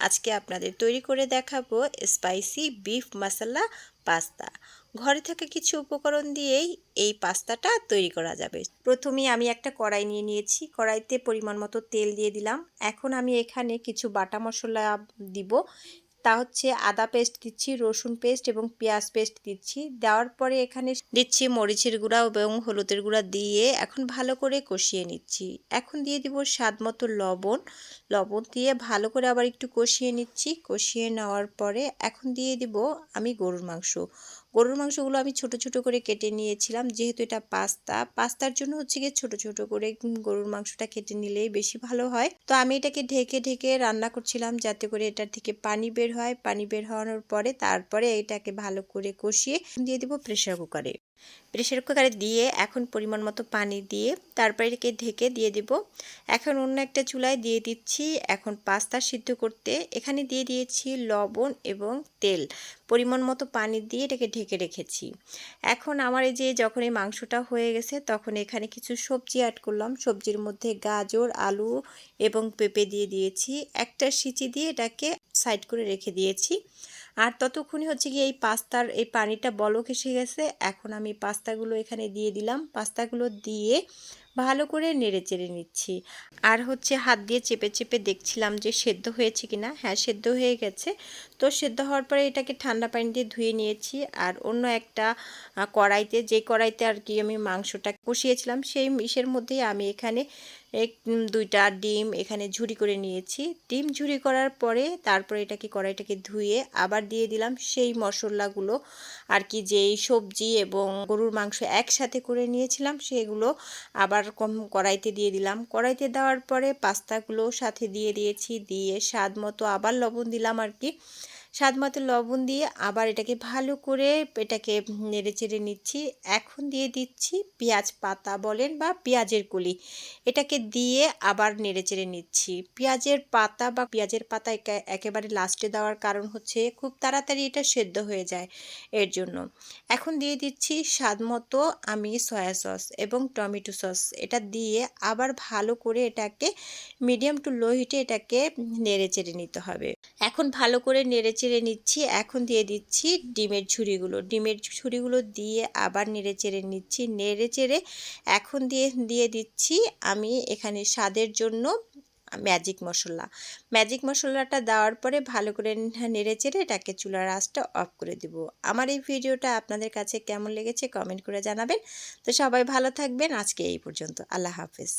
আজকে আপনাদের তৈরি করে দেখাবো স্পাইসি বিফ মশলা পাস্তা ঘরে থাকা কিছু উপকরণ দিয়েই এই পাস্তাটা তৈরি করা যাবে। প্রথমেই আমি একটা কড়াই নিয়ে নিয়েছি। কড়াইতে পরিমাণ মতো তেল দিয়ে দিলাম। এখন আমি এখানে কিছু বাটা মশলা দিব। তা হচ্ছে আদা পেস্ট দিচ্ছি, রসুন পেস্ট এবং পেঁয়াজ পেস্ট দিচ্ছি। দেওয়ার পরে এখানে দিচ্ছি মরিচের গুঁড়া এবং হলুদের গুঁড়া দিয়ে এখন ভালো করে কষিয়ে নিচ্ছি। এখন দিয়ে দিব স্বাদ মতো লবণ। লবণ দিয়ে ভালো করে আবার একটু কষিয়ে নিচ্ছি। কষিয়ে নেওয়ার পরে এখন দিয়ে দিব আমি গরুর মাংস। গরুর মাংসগুলো আমি ছোট ছোট করে কেটে নিয়েছিলাম, যেহেতু এটা পাস্তা। পাস্তার জন্য হচ্ছে গিয়ে ছোট ছোট করে গরুর মাংসটা কেটে নিলেই বেশি ভালো হয়। তো আমি এটাকে ঢেকে ঢেকে রান্না করছিলাম যাতে করে এটার থেকে পানি বের হয় পানি বের হওয়ানোর পরে তারপরে এটাকে ভালো করে কষিয়ে দিয়ে দিব প্রেশার কুকারে প্রেশার কুকারে দিয়ে এখন পরিমাণ মতো পানি দিয়ে তারপরে এটাকে ঢেকে দিয়ে দিব। এখন অন্য একটা চুলায় দিয়ে দিচ্ছি এখন পাস্তা সিদ্ধ করতে। এখানে দিয়ে দিয়েছি লবণ এবং তেল। পরিমাণ মতো পানি দিয়ে এটাকে ঢেকে রেখেছি। এখন আমার এই যে যখন এই মাংসটা হয়ে গেছে তখন এখানে কিছু সবজি অ্যাড করলাম। সবজির মধ্যে গাজর, আলু এবং পেঁপে দিয়ে দিয়েছি। একটা সিচি দিয়ে এটাকে সাইড করে রেখে দিয়েছি। আর ততক্ষণই হচ্ছে কি এই পাস্তার, এই পানিটা বলক এসে গেছে। এখন আমি পাস্তাগুলো এখানে দিয়ে দিলাম। পাস্তাগুলো দিয়ে ভালো করে নেড়ে চেড়ে নিচ্ছি। আর হচ্ছে হাত দিয়ে চেপে চেপে দেখছিলাম যে সেদ্ধ হয়েছে কি না হ্যাঁ সেদ্ধ হয়ে গেছে। তো সেদ্ধ হওয়ার পরে এটাকে ঠান্ডা পানি দিয়ে ধুয়ে নিয়েছি। আর অন্য একটা কড়াইতে, যে কড়াইতে আর কি আমি মাংসটা কষিয়েছিলাম, সেই ইসের মধ্যেই আমি এখানে এক দুইটা ডিম এখানে ঝুরি করে নিয়েছি। ডিম ঝুরি করার পরে তারপরে এটাকে কড়াইটাকে ধুয়ে আবার দিয়ে দিলাম সেই মশলাগুলো। আর কি যেই সবজি এবং গরুর মাংস একসাথে করে নিয়েছিলাম সেগুলো আবার কম কড়াইতে দিয়ে দিলাম। কড়াইতে দেওয়ার পরে পাস্তাগুলো সাথে দিয়ে দিয়েছি, দিয়ে স্বাদ মতো আবার লবণ দিলাম আর কি। স্বাদ মতো লবণ দিয়ে আবার এটাকে ভালো করে এটাকে নেড়ে চেড়ে নিচ্ছি। এখন দিয়ে দিচ্ছি পেঁয়াজ পাতা বলেন বা পেঁয়াজের কলি। এটাকে দিয়ে আবার নেড়ে চেড়ে নিচ্ছি। পেঁয়াজের পাতা বা পেঁয়াজের পাতা একেবারে লাস্টে দেওয়ার কারণ হচ্ছে খুব তাড়াতাড়ি এটা সেদ্ধ হয়ে যায় এর জন্য। এখন দিয়ে দিচ্ছি স্বাদ মতো আমি সয়া সস এবং টমেটো সস। এটা দিয়ে আবার ভালো করে এটাকে মিডিয়াম টু লো হিটে এটাকে নেড়ে চেড়ে নিতে হবে। এখন ভালো করে নেড়ে চেড়ে নিচ্ছি। এখন দিয়ে দিচ্ছি ডিমের ঝুড়িগুলো। ডিমের ঝুড়িগুলো দিয়ে আবার নেড়ে চেড়ে নিচ্ছি। নেড়ে চেড়ে এখন দিয়ে দিয়ে দিচ্ছি আমি এখানে স্বাদের জন্য ম্যাজিক মশলা। ম্যাজিক মশলাটা দেওয়ার পরে ভালো করে নেড়ে চেড়ে এটাকে চুলার আঁচটা অফ করে দেব। আমার এই ভিডিওটা আপনাদের কাছে কেমন লেগেছে কমেন্ট করে জানাবেন। তো সবাই ভালো থাকবেন। আজকে এই পর্যন্ত। আল্লাহ হাফেজ।